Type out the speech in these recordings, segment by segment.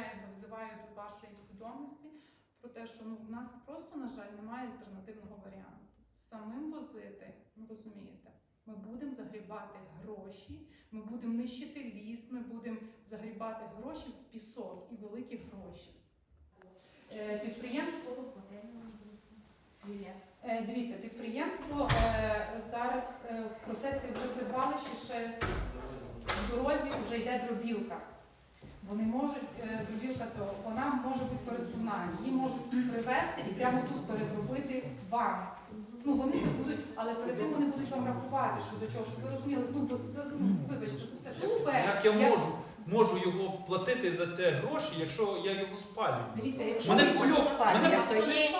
я якби взиваю до вашої свідомості про те, що ну в нас просто на жаль немає альтернативного варіанту. Самим возити, ну розумієте, ми будемо загрібати гроші, ми будемо нищити ліс, ми будемо загрібати гроші в пісок і великі гроші. Е, Підприємство Е, Дивіться, підприємство е, зараз е, в процесі вже придбали ще ще в дорозі вже йде дробілка. Вони можуть, е, дробілка цього, вона може бути пересувна, її можуть привезти і прямо тут передробити вам. Ну вони це будуть, але перед тим вони будуть вам рахувати, що до чого, щоб ви розуміли, ну бо це ну, вибачте, це все супер. Як я можу, можу його платити за це гроші, якщо я його спалюю? Дивіться, якщо Мене ви- кульок, мене То є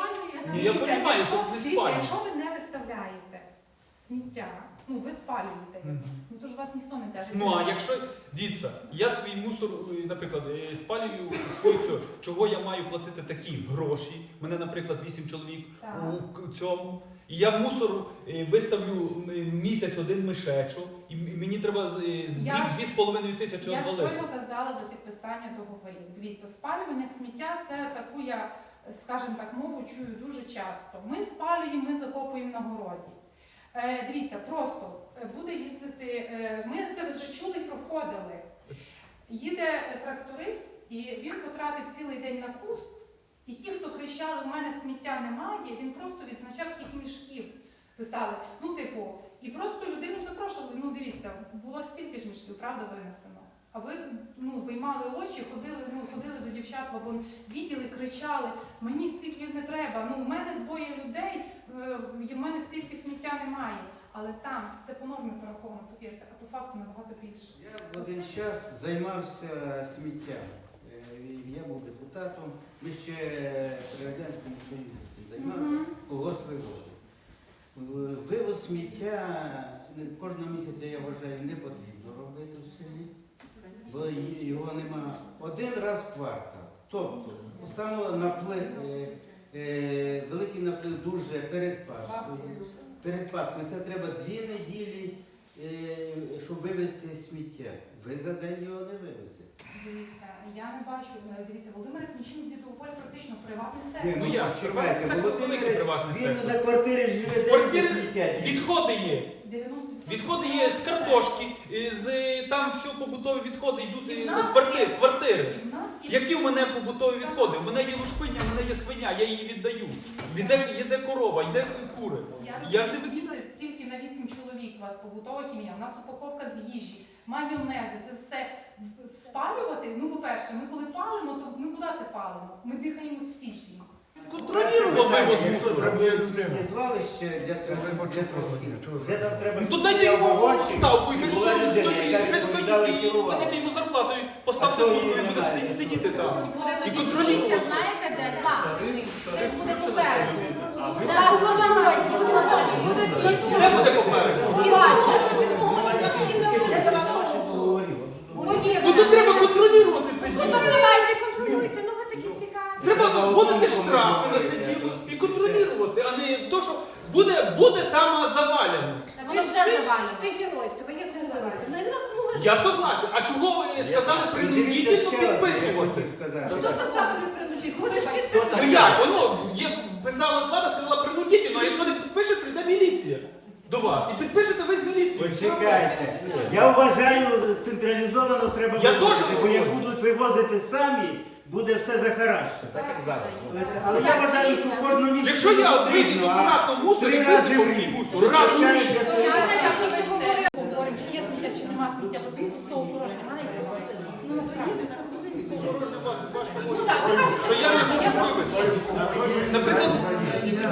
Ні, я розумію, що не дивіться. Якщо ви не виставляєте сміття, ну ви спалюєте його, Мгм. ну то ж вас ніхто не каже. Ну а якщо дивіться, я свій мусор, е, наприклад, е, спалюю свою цю, чого я маю платити такі гроші? Мене, наприклад, 8 чоловік Так. у к- цьому. І я мусор е, виставлю е, місяць один мишечу, і м- мені треба з- е, дві, з половиною тисячі Я обвалити. щойно казала за підписання договорів. Дивіться, спалювання сміття це таку я, скажімо так, мову чую дуже часто. Ми спалюємо, ми закопуємо на городі. Е, дивіться, просто е, буде їздити. Е, ми це вже чули проходили. Їде тракторист, і він потратив цілий день на куст. І ті, хто кричали, у мене сміття немає, він просто відзначав, скільки мішків писали. Ну, типу, і просто людину запрошували. Ну, дивіться, було стільки ж мішків, правда, винесено. А ви ну, виймали очі, ходили, ну, ходили до дівчат в абон відділи, кричали, мені стільки не треба. Ну, у мене двоє людей, е, в мене стільки сміття немає. Але там це по нормі пораховано, повірте, а по факту набагато більше. Я в один час займався сміттям. Е, Я був депутатом. Ми ще при Радянському Союзі займалися. Мгм. Колгосп Вивоз сміття ну, кожного місяця, я вважаю, не потрібно робити в селі, бо його нема один раз в квартал. Тобто, саме наплив, е, е, великий наплив дуже перед Пасхою. Перед Пасхою це треба дві неділі, е, щоб вивезти сміття. Ви за день його не вивезете. Дивіться, я не бачу, е, дивіться, Володимир нічим від алкоголю практично приватний сектор. Ну, я, приватний сектор, великий приватний Він на квартирі живе, де квартирі. Відходи є. 90% Відходи є з картошки, з там все побутові відходи йдуть І в е, нас квартир, є- квартири. І в нас є Які в мене побутові відходи? У мене є лушпиня, у мене є свиня, я її віддаю. Йде, йде корова, йде кури. Я Я розумію, не місяць скільки на 8 чоловік у вас побутова хімія, у нас упаковка з їжі, майонези, це все спалювати. Ну, по-перше, ми коли палимо, то ми куди це палимо? Ми дихаємо всі ці. Контролював для того, для того, де там треба Ну дайте йому ставку, і була стоїть, людина, стоїть, і платите йому зарплату, і поставте що і буде сидіти- там. І контролюйте, контролювати. знаєте де? Славний. Десь буде попереду. Так, у дорозі, у дорозі. Буде Де буде попереду? Ну то треба контролювати це Ну діло. то давайте контролюйте, ну ви такі цікаві. Треба вводити штрафи на це діло і контролювати, а не то, що буде, буде там заваляно. Воно вже завалено. Ти герой, в тебе є круга вирости. Ну, нема круга. Я согласен. А чого ви сказали принудітельно підписувати? Ну, то що сам тобі призначить? Хочеш підписати? Ну як? Воно є писала влада, сказала принудітельно, а якщо не підпише, прийде міліція до вас. І підпишете ви з міліцією. Почекайте. Я вважаю, централізовано треба Я вивозити, теж бо як будуть вивозити самі, буде все захаращено. Так як зараз. Але я вважаю, що в кожному місці Якщо я от вийду з потрібно, а мусор і висипав свій мусор, раз у рік. для Я не чи є сміття, чи нема сміття, бо це порожнє, немає Ну насправді. Ну так, ви кажете, я не можу вивезти. Наприклад,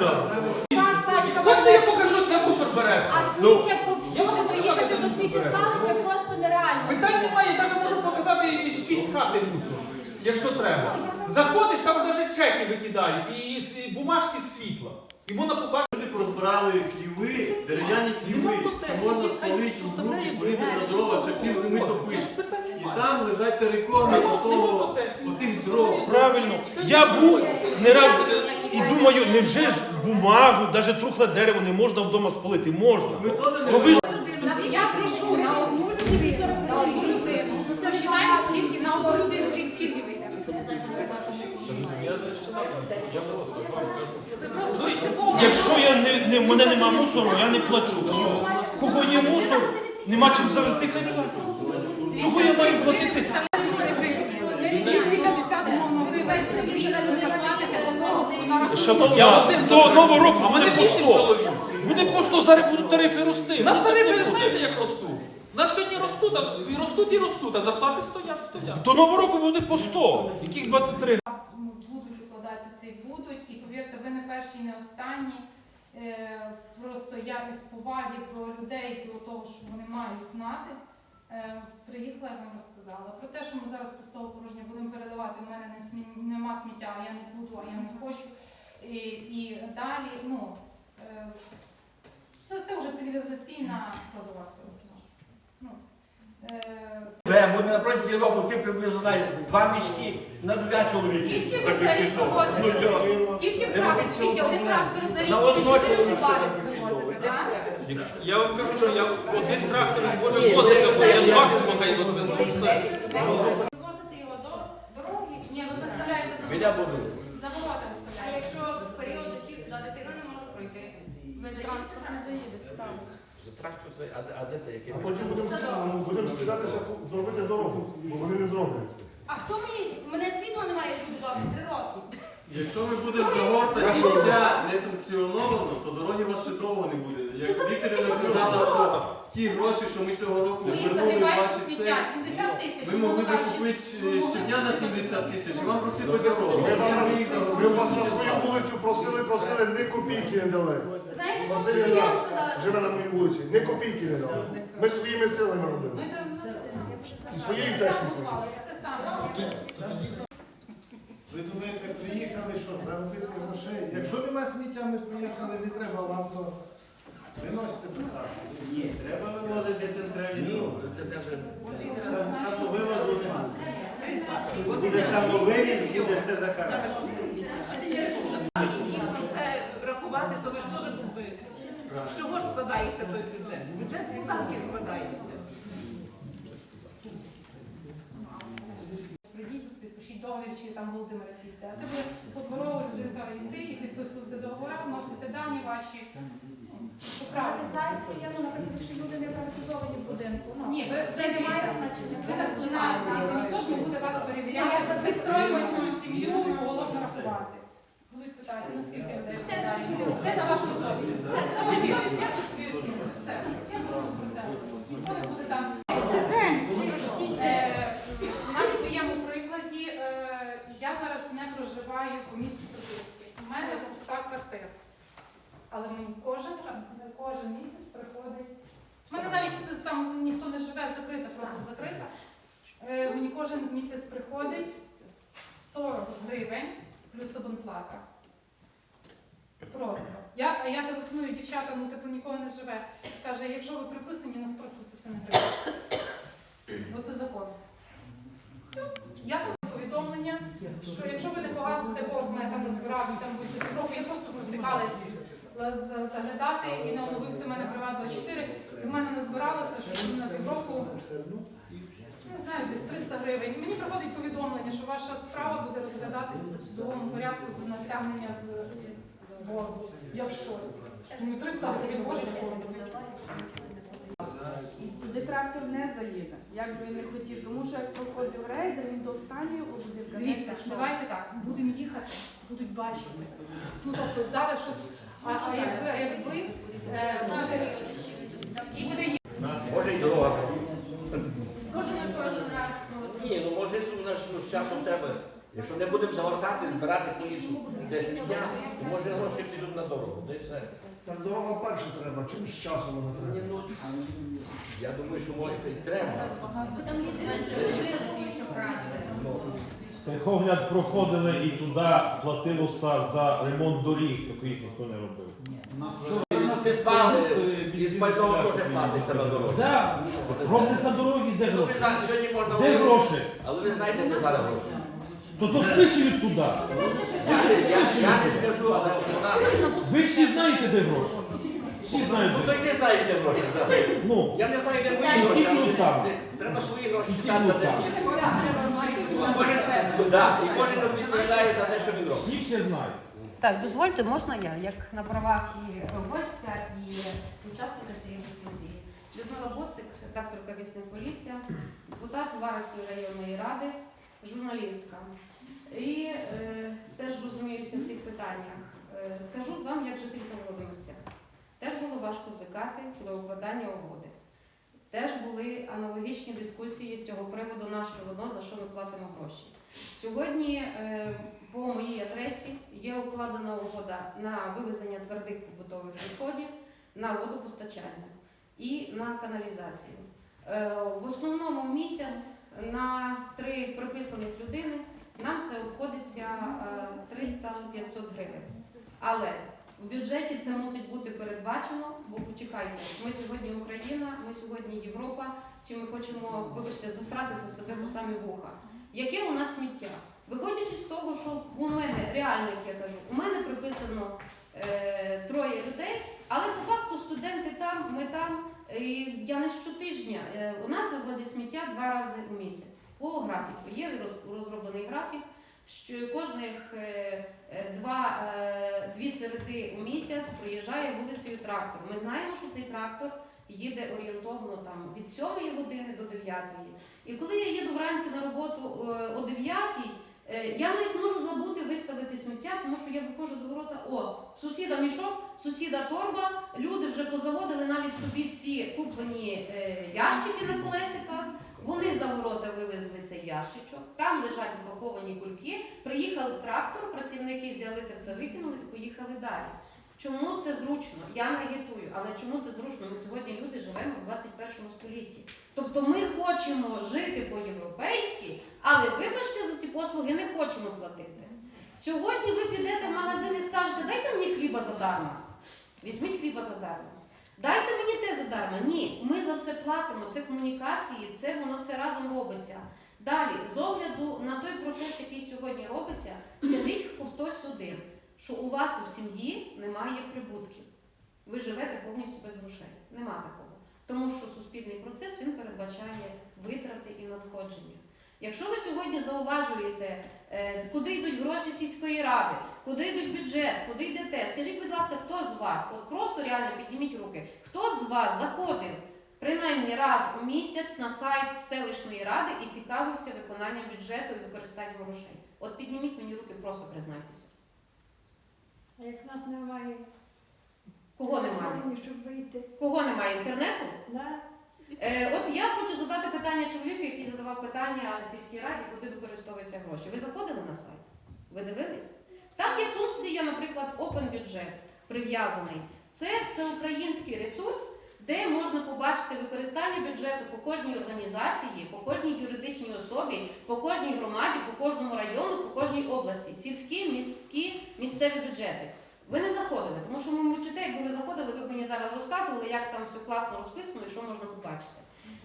да. Вас пачка Можна я покажу, де мусор береться? А Ну, сміття повсюди доїхати до сміттєзвалища просто нереально. Питань немає, я навіть можу показати ще з хати мусор, якщо треба. Заходиш, там навіть чеки викидають і з- бумажки з світла. І можна побачити. Люди розбирали хліви, дерев'яні хліви, що можна спалити в групі, порізати на дрова, ще пів зими топиш. І там лежать терикони отого, отих дров. Правильно. Я був не раз е, і думаю, невже ж бумагу, навіть трухле дерево не можна вдома спалити? Можна. Ми теж не Ну ви ж Я прошу на одну людину, на одну людину. Ну це вважаємо, скільки на одну людину в рік скільки вийде. Ви просто принципово. Якщо я не, не, в мене нема мусору, я не плачу. В кого є мусор, нема чим завести, хай платить. Чого я маю платити? 250 умовно гривень в рік ви заплатите одного на Шановна, до нового року буде по вісім 100. чоловік. Буде 100, зараз будуть тарифи рости. У нас тарифи, знаєте, як ростуть? У нас сьогодні ростуть, а і ростуть і ростуть, а зарплати стоять, стоять. До нового року буде по 100. Яких 23? будуть укладатися і будуть. І повірте, ви не перші і не останні. Е, Просто я із поваги до людей, до того, що вони мають знати, е, приїхала і вам розказала. Про те, що ми зараз пустого порожня будемо передавати, у мене не смі... нема сміття, а я не буду, а я не хочу. І, і далі, ну, е, це, це вже цивілізаційна складова цього всього. Ну, е, бо на протязі року ти приблизно навіть два мішки на два чоловіки. Скільки ви вивозите? Скільки Не робіть скільки цього один одного. трактор за рік, На це одного чотири чоловіка товари треба вивозите, так? Я вам кажу, що я один трактор може возити, бо я два кубака і відвезу. Все. Вивозите його до дороги? Ні, ви виставляєте за Біля ворота. будинку. За ворота А виставляєте. якщо в період дощів туди дитина не може пройти? Ви Транспорт не доїде, так. За трактор це, а, а де це яке? А потім будемо будемо спілятися зробити дорогу, бо вони не зроблять. А хто мені? Мене світло немає люди добре, три роки. Якщо ми будемо загортати сміття несанкціоновано, то дороги вас ще довго не буде. Як Вікторівна казала, що ті гроші, що ми цього року Ви вернули в загибаєте ваші сміття, 70 тисяч. ви могли б купити щодня на це 70 тисяч, і вам просили дорогу. Ми вам Ми їх Ми вас на свою вулицю просили, просили, ні копійки не дали. Знаєте, що Василь мені вам Іванович сказали? живе на моїй вулиці, ні копійки не дали. Ми своїми силами Ми робили. там за це саме. І своєю технікою. те саме. Ви думаєте, приїхали, що заробити грошей? Якщо нема сміття, ми приїхали, не треба вам то виносите писати. Ні, треба вивозити центральні дороги. Це навіть самовивоз буде. Буде самовивіз, буде це заказати. Дійсно все рахувати, то ви ж теж. З чого ж складається той бюджет? Бюджет з податків складається. Підпишіть договір, чи там Володимира ційте. Це буде подборова людинка йти і підписувати договори, вносити дані ваші. Що? Приватизація, ну, наприклад, якщо люди не приватизовані в будинку. ну, Ні, ви, це не має значення. ви нас знаєте, ніхто ж не буде вас перевіряти, вистроювати всю сім'ю, положено рахувати. Будуть питати, наскільки людей вкладає. Це на вашу совість. Це на вашу совість, я по собі оцінюю. Все. Я просто про це. Ніхто не буде там. Е, На своєму прикладі е, я зараз не проживаю по місцю прописки. У мене пуста квартира. Але мені кожен, кожен місяць приходить. Навіть там ніхто не живе, закрита, просто закрита. Е, Мені кожен місяць приходить 40 гривень плюс абонплата. Просто. Я, я телефоную дівчатам, ну типу нікого не живе. Каже, якщо ви приписані, нас просто це все не гривень. Бо це закон. Все. Я даю повідомлення, що якщо ви не погасите борг, мене там не збирався, будь півроку, я просто втикала заглядати і не оновився в мене приват 24. В мене не збиралося, що на півроку, не знаю, десь 300 гривень. Мені приходить повідомлення, що ваша справа буде розглядатися в судовому порядку на стягнення в боргу. Я в шоці. Ну, 300 гривень, боже, І туди трактор не заїде, як би він не хотів, тому що як проходив рейдер, він до останнього будинка не Дивіться, давайте так, будемо їхати, будуть бачити. Ну тобто зараз щось. А, а якби, якби е, і буде Може і дорога. Кожен кожен раз. Ні, ну може у нас ну, з часом тебе. Якщо не будемо загортати, збирати по лісу де сміття, то може гроші підуть на дорогу. Де все. Так дорога перше треба, чим з часом вона Ні, треба. ну, я думаю, що може і треба. Бо там ліс менше возили, правильно. Ну, проходили і туди платилося за ремонт доріг, тільки їх ніхто не робив. Це спали, і з пального теж платиться на дорогу. Так, робляться дороги, де Ну, гроші? Сьогодні можна Де говорити, гроші? але ви знаєте, де зараз гроші. То то списують туди. Я, не- я, я не скажу, але вона. Ви всі знаєте, де гроші. Всі знають, Ну де. так ти знаєш, де гроші. так. Ну, Я не знаю, де І мої ці гроші. там. Треба свої гроші І ці де ті. кожен, да, і кожен відповідає за те, що він робить. Всі все знають. Так, дозвольте, можна я, як на правах і гостя, і учасника цієї дискусії. Людмила Босик, редакторка «Вісник Полісся, депутат Вараської районної ради, журналістка. І е, теж розуміюся в цих питаннях. Е, скажу вам, як жителька Володимирця. Теж було важко звикати до укладання угоди. Теж були аналогічні дискусії з цього приводу, на що воно, за що ми платимо гроші. Сьогодні е, по моїй адресі є укладена угода на вивезення твердих побутових відходів, на водопостачання і на каналізацію. Е, В основному місяць на три приписаних людини нам це обходиться е, 300-500 гривень. Але в бюджеті це мусить бути передбачено, бо почекайте, ми сьогодні Україна, ми сьогодні Європа, чи ми хочемо, вибачте, засратися себе по самі вуха. Яке у нас сміття? Виходячи з того, що у мене реально, як я кажу, у мене приписано е, троє людей, але по факту студенти там, ми там. І я не щотижня. Е, у нас вивозять сміття два рази у місяць по графіку. Є розроблений графік, що кожних е, е, два, е, дві середи у місяць приїжджає вулицею трактор. Ми знаємо, що цей трактор їде орієнтовно там від 7 години до 9. І коли я їду вранці на роботу е, о 9, е, я навіть можу забути виставити сміття, тому що я виходжу з ворота, о, сусіда мішок, сусіда торба, люди вже позаводили навіть собі ці куплені е, ящики на колесиках. Вони за ворота вивезли цей ящичок, там лежать упаковані кульки. Приїхав трактор, працівники взяли те все, викинули і поїхали далі. Чому це зручно? Я не агітую, але чому це зручно? Ми сьогодні люди живемо в 21 столітті. Тобто ми хочемо жити по-європейськи, але вибачте за ці послуги не хочемо платити. Сьогодні ви підете в магазин і скажете, дайте мені хліба задарма. Візьміть хліба задарма. Дайте мені те задарма. Ні, ми за все платимо. Це комунікації, це воно все разом робиться. Далі, з огляду на той процес, який сьогодні робиться, скажіть хтось один, що у вас в сім'ї немає прибутків. Ви живете повністю без грошей. Нема такого. Тому що суспільний процес він передбачає витрати і надходження. Якщо ви сьогодні зауважуєте, е, куди йдуть гроші сільської ради, куди йдуть бюджет, куди йде те, скажіть, будь ласка, хто з вас, от просто реально підніміть руки, хто з вас заходив принаймні раз у місяць на сайт селищної ради і цікавився виконанням бюджету і використанням грошей? От підніміть мені руки, просто признайтеся. А як в нас немає Кого немає? щоб вийти? Кого немає інтернету? Да? Е, от я хочу задати питання чоловіку, який задавав питання сільській раді, куди використовуються гроші. Ви заходили на сайт? Ви дивились? Там є функція, наприклад, Open Budget прив'язаний. Це всеукраїнський ресурс, де можна побачити використання бюджету по кожній організації, по кожній юридичній особі, по кожній громаді, по кожному району, по кожній області. Сільські, міські, місцеві бюджети. Ви не заходили, тому що ми мовчите, якби ви заходили, ви б мені зараз розказували, як там все класно розписано і що можна побачити.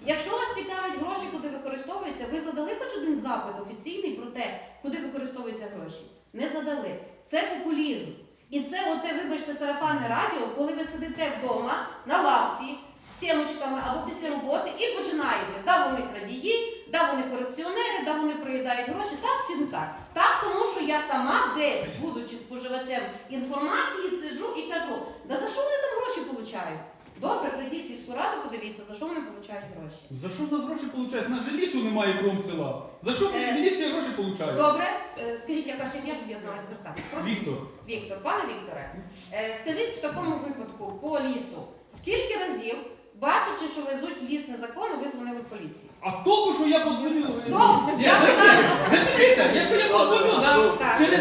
Якщо вас цікавить гроші, куди використовуються, ви задали хоч один запит офіційний про те, куди використовуються гроші? Не задали. Це популізм. І це оте, вибачте, сарафанне радіо, коли ви сидите вдома на лавці з сімочками або після роботи і починаєте, да вони крадії, да вони корупціонери, да вони проїдають гроші, так чи не так? Так, тому що я сама десь, будучи споживачем інформації, сижу і кажу, да за що вони там гроші получають? Добре, прийдіть в сільську раду, подивіться, за що вони получають гроші. За що в нас гроші получають? У нас же лісу немає кром села. За що Е, міліція гроші получає? Добре, е, скажіть, яка ще ім'я, щоб я знала як звертатися. Просто Віктор. Віктор, пане Вікторе, е, скажіть в такому випадку по лісу, скільки разів, бачачи, що везуть ліс незаконно, ви дзвонили в поліцію? А тому, що я подзвонив. Стоп! Я Я питаю. Зачекайте, якщо я подзвоню, да, Так. через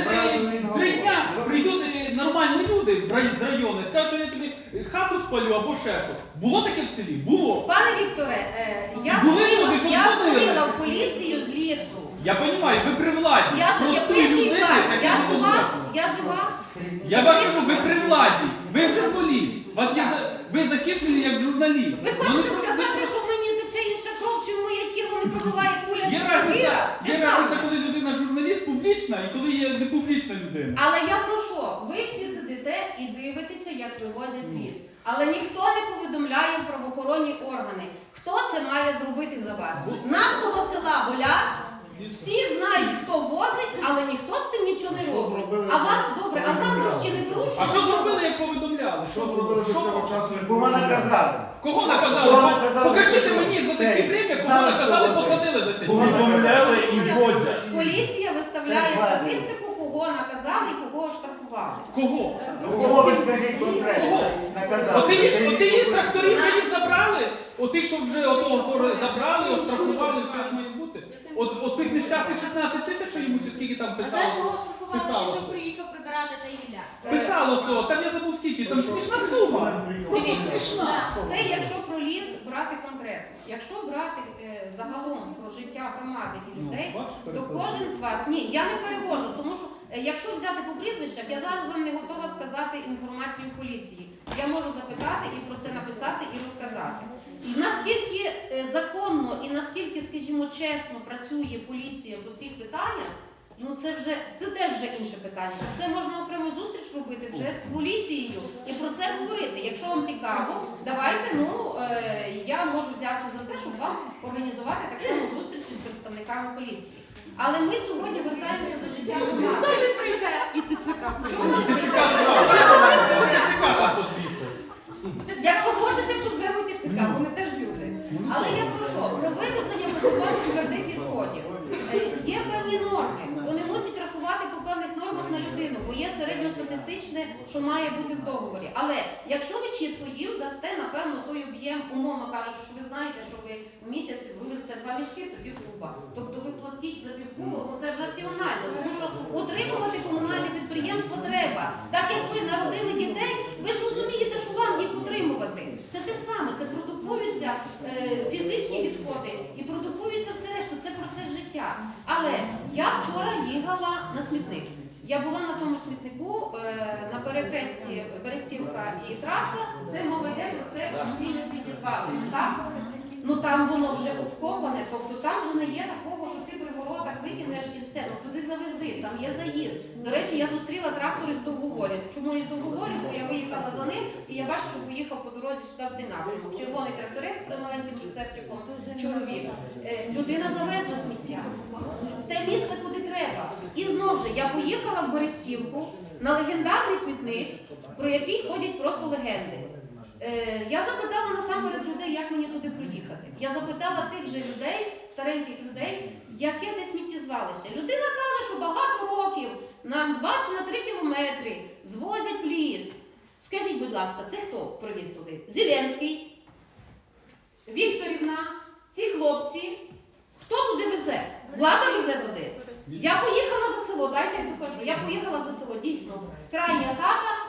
три дня прийдуть е, нормальні люди в рай- з району скажуть, що я тобі хату спалю або ще що. Було таке в селі? Було. Пане Вікторе, е, я Були дзвонила, люди, що я дзвонили? дзвонила в поліцію з лісу. Я розумію, ви при владі. Я ж я людини, як Я я жива, я жива. Я вас кажу, ви при владі, ви журналіст. Вас є, за- ви захищені як журналіст. Ви Ну, хочете про- сказати, що в мені тече інша кров, чи в моє тіло не пробиває куля Є чи є Не разниця, коли людина журналіст публічна і коли є не публічна людина. Але я про що? Ви всі сидите і дивитеся, як вивозять ліс. Але ніхто не повідомляє в правоохоронні органи. Хто це має зробити за вас? З нашого села болять, Всі знають, хто возить, але ніхто з тим нічого не Що робить. А вас добре, а заздрощі не беруть? А що зробили, як повідомляли? Що зробили до цього часу? Кого наказали? Кого наказали? Покажіть мені за Це, такі премії, кого наказали, посадили за це. Повідомляли і возять. Поліція виставляє статистику, кого наказали і кого штрафували. Кого? Ну кого ви скажіть конкретно? Наказали. От ти ж, от ти їх тракторів вже їх забрали, от тих, що вже отого забрали, оштрафували, все. От, от тих нещасних 16 тисяч, що йому чи скільки там А знаєш, писало? кого штрафували? Писалося. Що приїхав прибирати та гілля. Писало все, там я забув скільки, там смішна сума. Просто Дивіться, смішна. Це якщо про ліс брати конкретно. Якщо брати е, загалом про життя громади і людей, то кожен з вас ні, я не перевожу, тому що е, якщо взяти по прізвищах, я зараз вам не готова сказати інформацію поліції. Я можу запитати і про це написати і розказати. І наскільки е, законно і наскільки, скажімо, чесно працює поліція по цих питаннях, ну це вже це теж вже інше питання. Це можна окрему зустріч робити вже з поліцією і про це говорити. Якщо вам цікаво, давайте. Ну е, я можу взятися за те, щоб вам організувати так само зустрічі з представниками поліції. Але ми сьогодні вертаємося до життя громади. І ТЦК. Чому Ти цікаво, що ти цікаво посвіти? Якщо хочете, позвемо ТЦК, вони люди. Але я про що? Про вивезення пакувальних твердих відходів. Е, Є певні норми. Вони мусять рахувати по певних нормах на людину, бо є середньостатистичне, що має бути в договорі. Але якщо ви чітко їм дасте, напевно, той об'єм, умовно кажучи, що ви знаєте, що ви в місяць вивезете два мішки, це півкуба. Тобто ви платіть за півкуба, ну це ж раціонально, тому що утримувати комунальне підприємство треба. Так як ви народили дітей, ви ж розумієте, що вам їх утримувати. Це те саме, це продукуються е, фізичні відходи і продукується все решту. Це процес життя. Але я вчора їхала на смітник. Я була на тому смітнику е, на перехресті Берестівка і траса. Це мова йде про це офіційне сміттєзвалище. Так? Ну там воно вже обкопане, тобто там вже не є такого, що воротах викинеш і все. Ну туди завези, там є заїзд. До речі, я зустріла трактор із довговорі. Чому із довговорі? Бо я виїхала за ним і я бачу, що поїхав по дорозі сюди в цей напрямок. Червоний тракторець при маленьким прицепчиком чоловік. Е, Людина завезла сміття в те місце, куди треба. І знову ж я поїхала в Берестівку на легендарний смітник, про який ходять просто легенди. Е, я запитала насамперед людей, як мені туди проїхати. Я запитала тих же людей, стареньких людей, яке те сміттєзвалище. Людина каже, що багато років на 2 чи на 3 кілометри звозять в ліс. Скажіть, будь ласка, це хто привіз туди? Зеленський, Вікторівна, ці хлопці. Хто туди везе? Влада везе туди. Я поїхала за село, дайте я докажу. Я поїхала за село, дійсно. Крайня хата,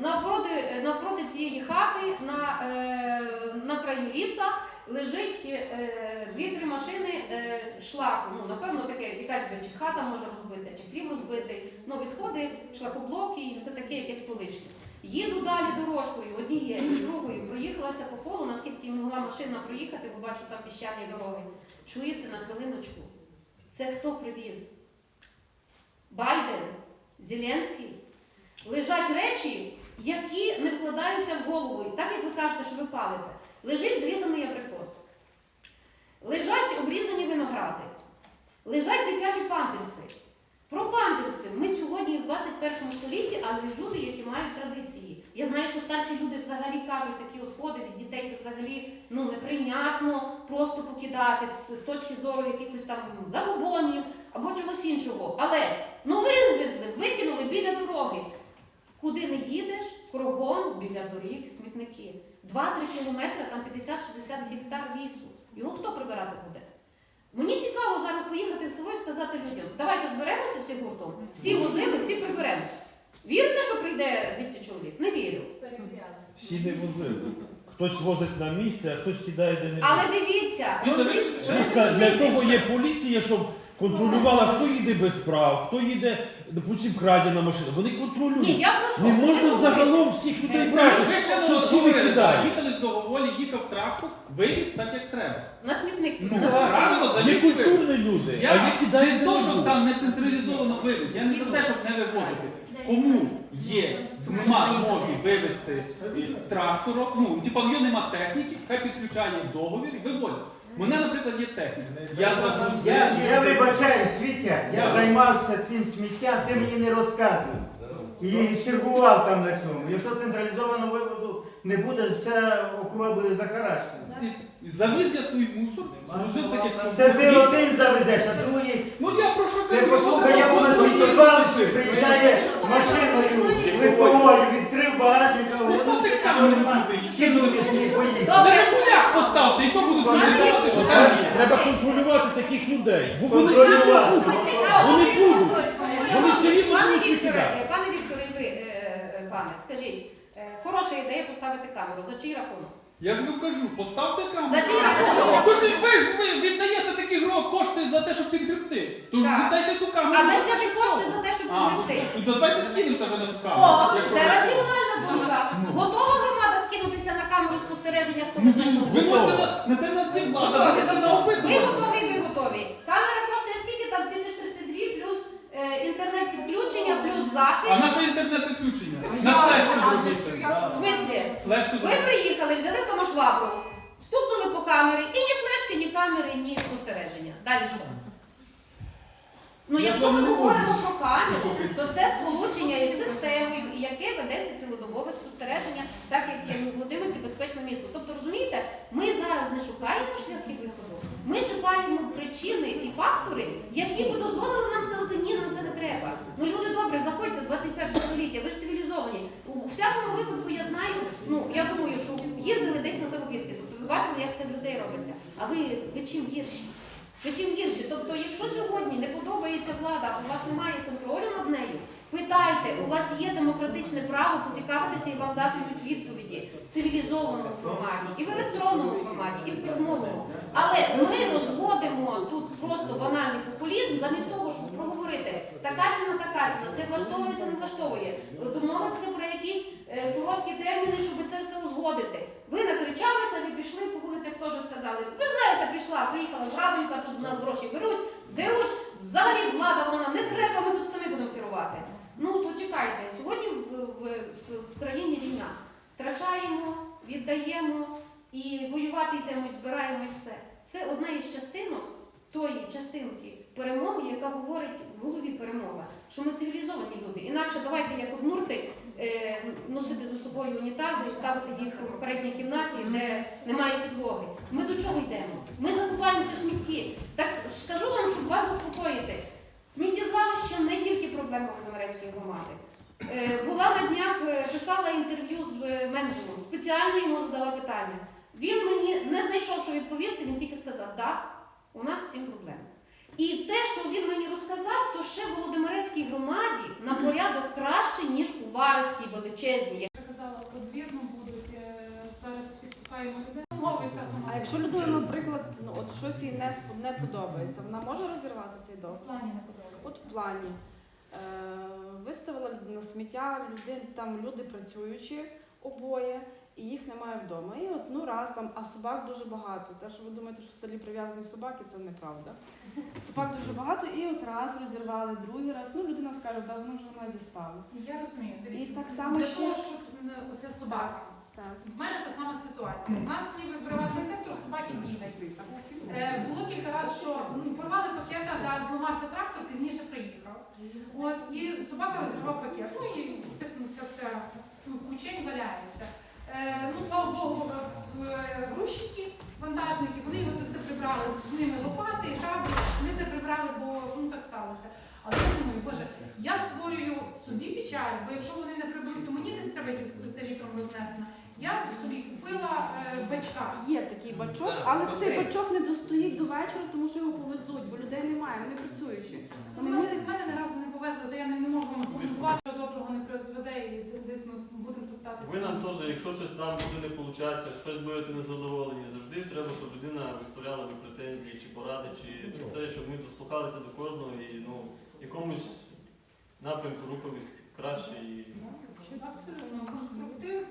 навпроти, навпроти цієї хати, на, е, на краю ліса, лежить е, дві-три машини е, шлаку. Ну, напевно, таке, якась чи хата може розбити, чи крім розбитий. Ну, відходи, шлакоблоки і все таке якесь колишнє. Їду далі дорожкою, однією, другою, проїхалася по колу, наскільки могла машина проїхати, бо бачу там піщані дороги. Чуєте на хвилиночку? Це хто привіз? Байден, Зеленський. Лежать речі, які не вкладаються в голову. І Так як ви кажете, що ви палите. Лежить зрізаний абрикос. Лежать обрізані виногради. Лежать дитячі памперси. Про памперси ми сьогодні в 21 столітті, але люди, які мають традиції. Я знаю, що старші люди взагалі кажуть, такі відходи від дітей це взагалі ну, неприйнятно просто покидати з, з точки зору якихось там забобонів або чогось іншого. Але ну вивезли, викинули біля дороги. Куди не їдеш, кругом біля доріг смітники. 2-3 кілометри, там 50-60 гектар лісу. Його хто прибирати буде? Мені цікаво зараз поїхати в село і сказати людям, давайте зберемося всі гуртом, всі возили, всі приберемо. Вірите, що прийде 200 чоловік? Не вірю. Всі не возили. Хтось возить на місце, а хтось кидає де не Але дивіться, це розріз- для того є поліція, щоб контролювала, хто їде без прав, хто їде, допустим, крадена машина. Вони Ні, контролюють. я прошу. Не можна загалом всіх людей брати. Ви ще Що всі викидають. їхали з договолі, їхав трактор, вивіз так, як треба. На смітник. Ну. Правильно, Є заїзд культурні люди, а Я є не де то, було. там не централізовано вивіз. Я не за те, щоб не вивозити. Кому є нема змоги вивезти трактором, ну типа в нього нема техніки, хай підключає договір і вивозять. У мене, наприклад, є техніка. Я за Я, я вибачаю, Світя, я займався цим сміттям, ти мені не розказуй. І чергував там на цьому. Якщо централізованого вивозу не буде, вся округа буде захаращена. Дивіться, Завіз я свій мусор, служив так, як Це ти один завезеш, а другий. Ну я про що Ти кажу? послухай, я був на сміттєзвалищі, приїжджає машиною липовою, відкрив камеру кинули сніг поїхав. Та я гуляш поставте, і то будуть контролювати, що там є. Треба контролювати таких людей. Бо вони всі будуть. Вони будуть. Вони все рівно Пане будуть Вікторе, викидати. е, пане Вікторе, і ви, е, е, пане, скажіть, е, хороша ідея поставити камеру. За чий рахунок? Я ж вам кажу, поставте камеру. За чий рахунок? Ви ж ви віддаєте такі гро- кошти за те, щоб підгребти. Тож Так. віддайте ту камеру. А де взяти кошти за те, щоб А, ну, то давайте скинемося вже на ту камеру. О, якщо це ви- раціональна думка. Готова громада скинутися на камеру спостереження, хто не. Ви можете на, на те на ці влада, ви можете на Ви опитування. готові, ви готові. Камера коштує скільки там 1032 плюс е, інтернет підключення, плюс А захист. наше інтернет підключення? На флешку зробіть. В смислі? Флешку Ви зробіть. приїхали, взяли вдома швабру, стукнули по камері, і ні флешки, ні камери, ні спостереження. Далі що? Ну, якщо ми говоримо про камеру, то це сполучення із системою, і яке ведеться цілодобове спостереження, так як є в Володимирці безпечне місто. Тобто, розумієте, ми зараз не шукаємо шляхи виходу, ми шукаємо причини і фактори, які б дозволили нам сказати, ні, нам це не треба. Ну люди добре, заходьте в 21 століття, ви ж цивілізовані. У всякому випадку я знаю, ну я думаю, що їздили десь на заробітки, тобто ви бачили, як це в людей робиться. А ви, ви чим гірші? Ви чим гірші? Тобто, якщо сьогодні не подобається влада, у вас немає контролю над нею, питайте, у вас є демократичне право поцікавитися і вам дати відповіді в цивілізованому форматі, і в електронному форматі, і в письмовому. Але ми розводимо тут просто банальний популізм, замість того, щоб проговорити така ціна, така ціна, це влаштовує, це не влаштовує. Домовитися про якісь е, короткі терміни, щоб це все узгодити. Ви накричалися, ви пішли по вулицях, теж сказали. Ви знаєте, прийшла, приїхала зрадонька, тут з нас гроші беруть, деруть. Взагалі влада вона не треба, ми тут самі будемо керувати. Ну то чекайте, сьогодні в, в, в, в країні війна. Втрачаємо, віддаємо і воювати йдемо, збираємо і все. Це одна із частинок тої частинки перемоги, яка говорить в голові перемога, що ми цивілізовані люди. Інакше давайте, як удмурти, е, носити за собою унітази і ставити їх у передній кімнаті, де немає підлоги. Ми до чого йдемо? Ми закупаємося в смітті. Так скажу вам, щоб вас заспокоїти. Сміттєзвалище не тільки проблема Володимирецької громади. Е, Була на днях, е, писала інтерв'ю з е, Мензулом, спеціально йому задала питання. Він мені не знайшов, що відповісти, він тільки сказав, так, у нас з цим проблема. І те, що він мені розказав, то ще в Володимирецькій громаді на порядок краще, ніж у Вареській величезній. Я казала, подвірно будуть е, зараз підшукаємо людей. Мовиться А якщо людина, наприклад, ну от щось їй не, не подобається, вона може розірвати цей в плані не подобається. От в плані е, виставила людина сміття, людин, там люди працюючі обоє, і їх немає вдома. І от ну раз там, а собак дуже багато. Те, що ви думаєте, що в селі прив'язані собаки, це неправда. Собак дуже багато, і от раз розірвали, другий раз. Ну людина скаже, да, воно вже вона дістала. Я розумію. Дивіться, І так само для ще- того, щоб не оце собака. Так. В мене та сама ситуація. У нас ніби приватний сектор собаки бігають. Е, було кілька разів, що ну, порвали пакета, да, зламався трактор, пізніше приїхав. От, і собака розірвав пакет. Ну і, звісно, ця вся ну, кучень валяється. Е, ну, слава Богу, е, грузчики, вантажники, вони це все прибрали, з ними лопати, граблі, вони це прибрали, бо ну так сталося. Але я думаю, боже, я створюю собі печаль, бо якщо вони не приберуть, то мені треба йти з вітром рознесено. Я собі купила е, бачка. Є такий бачок, але цей бачок не достоїть до вечора, тому що його повезуть, бо людей немає, вони працюючі. Ну, Вони мене, мусять мене не разу не повезли, то я не, не можу вам коментувати, що доброго не призведе, і десь ми будемо топтатися. Ви нам теж, якщо щось нам буде не получатися, щось будете незадоволені, завжди треба, щоб людина виставляла би претензії, чи поради, чи це, щоб ми дослухалися до кожного і ну, якомусь напрямку рухались краще і Абсолютно конструктив.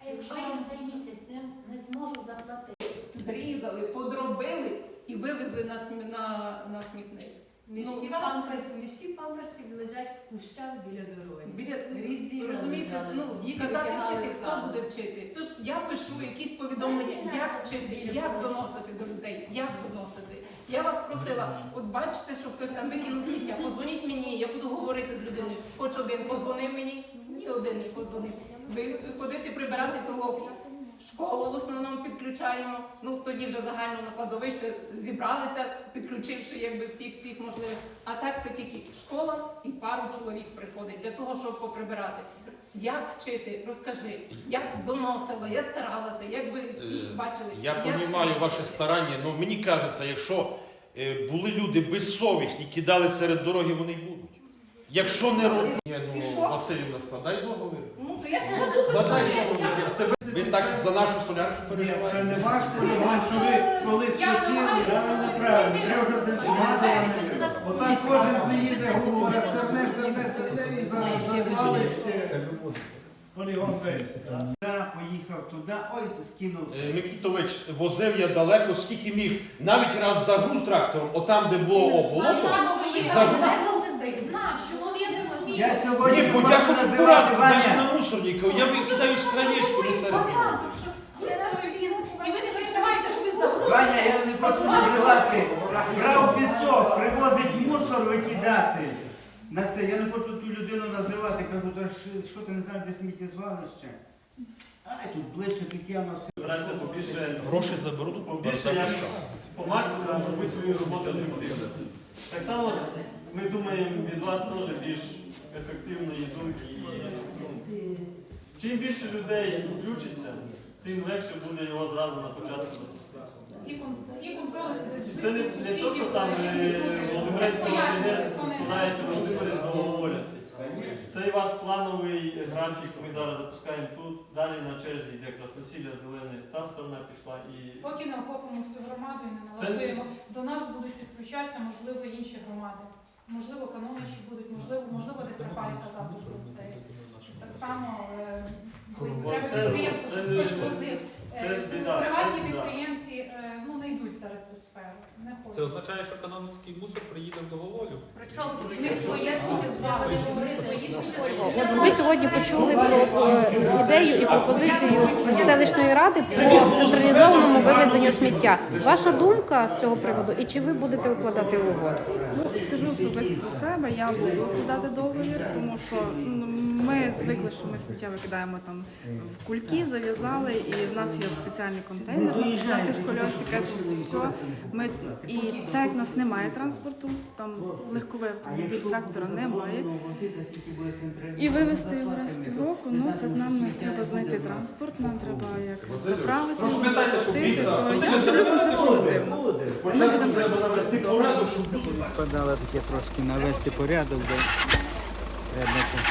А якщо я цей місяць не, не зможу заплатити? Зрізали, подробили і вивезли на, на, на смітник. Мішки памперсів, мішки памперсів лежать в кущах біля дороги. Біля Грізі розумієте, ну Діти казати вчити, хто буде вчити. Тож я пишу якісь повідомлення, як вчити, як доносити до людей, як доносити. Я вас просила, от бачите, що хтось там викинув сміття, позвоніть мені, я буду говорити з людиною. Хоч один позвонив мені, ні один не позвонив. Ви ходите прибирати толоки. Школу в основному підключаємо. Ну тоді вже загально на кладовище зібралися, підключивши якби всіх цих можливих. А так це тільки школа і пару чоловік приходить для того, щоб поприбирати. Як вчити, розкажи, як доносила, я старалася, як ви всі Е, бачили. Я як розумію ваше старання, але мені кажеться, якщо е, були люди безсовісні, кидали серед дороги, вони й будуть. Якщо не І ну? Василівна, складай договір. Ну то я дуже Складай договір. Ви так за нашу солярку Ні, це не ваш полігон, що ви колись Я хотіли, намагаюся правильно, зробити. Треба вже. Отак кожен приїде, говорить, серне, серне, серне, і за- все. Я поїхав туди, ой, скинув. Е, Микітович, возив я далеко, скільки міг. Навіть раз загруз трактором, отам, де було болото. Нащо? Ну, я сьогодні Ні, бо я хочу називати навіть на мусорника. Я викидаю з краєчку не серед дороги. І ви не переживаєте, що ви загрузите. Ваня, я не хочу називати. Брав пісок, привозить мусор викидати. На це я не хочу ту людину називати. Кажу, та ж- що ти не знаєш, де сміттєзвалище? Ай, тут ближче, тут яма все. Збирається побільше Гроші заберуть, побільше як по максимуму зробити свою роботу ефективно. Так само ми думаємо від вас теж більш ефективної думки. І, ну, чим більше людей включиться, тим легше буде його зразу на початку. І, кон- і контролити десь Це не, не то, що там е, Володимирецький кабінет складається Володимирець до. Цей ваш плановий графік ми зараз запускаємо тут. Далі на черзі йде Красносілля, Зелене, та сторона пішла і Поки не охопимо всю громаду і не Це- налаштуємо, до нас будуть підключатися, можливо, інші громади. Можливо, каноничі будуть, можливо, можливо, десь Рафаль казав тут. Так само е, треба підприємство, не- хтось возив. це Е, біда, це Приватні біда. підприємці е, ну, не йдуть зараз сферу. Не Це означає, що канонський мусор приїде в Догололю. Причому в них своє сміттєзвалище, вони свої сміттєзвалища. Ви сьогодні почули про е, ідею і пропозицію селищної ради по централізованому вивезенню сміття. Ваша думка з цього приводу, і чи ви будете укладати угоду? Ну, скажу особисто за себе, я буду укладати договір, тому що ну, ми звикли, що ми сміття викидаємо там в кульки, зав'язали, і в нас є спеціальний контейнер на тих кольосиках. Все. Ми, і так як в нас немає транспорту, там легковий автомобіль, трактора немає. І вивезти його раз півроку, ну це нам не треба знайти транспорт, нам треба як заправити, Прошу пам'ятайте, що заплатити, то на це позитивно. Спочатку треба навести порядок, щоб Подали таке трошки навести порядок. Де треба це.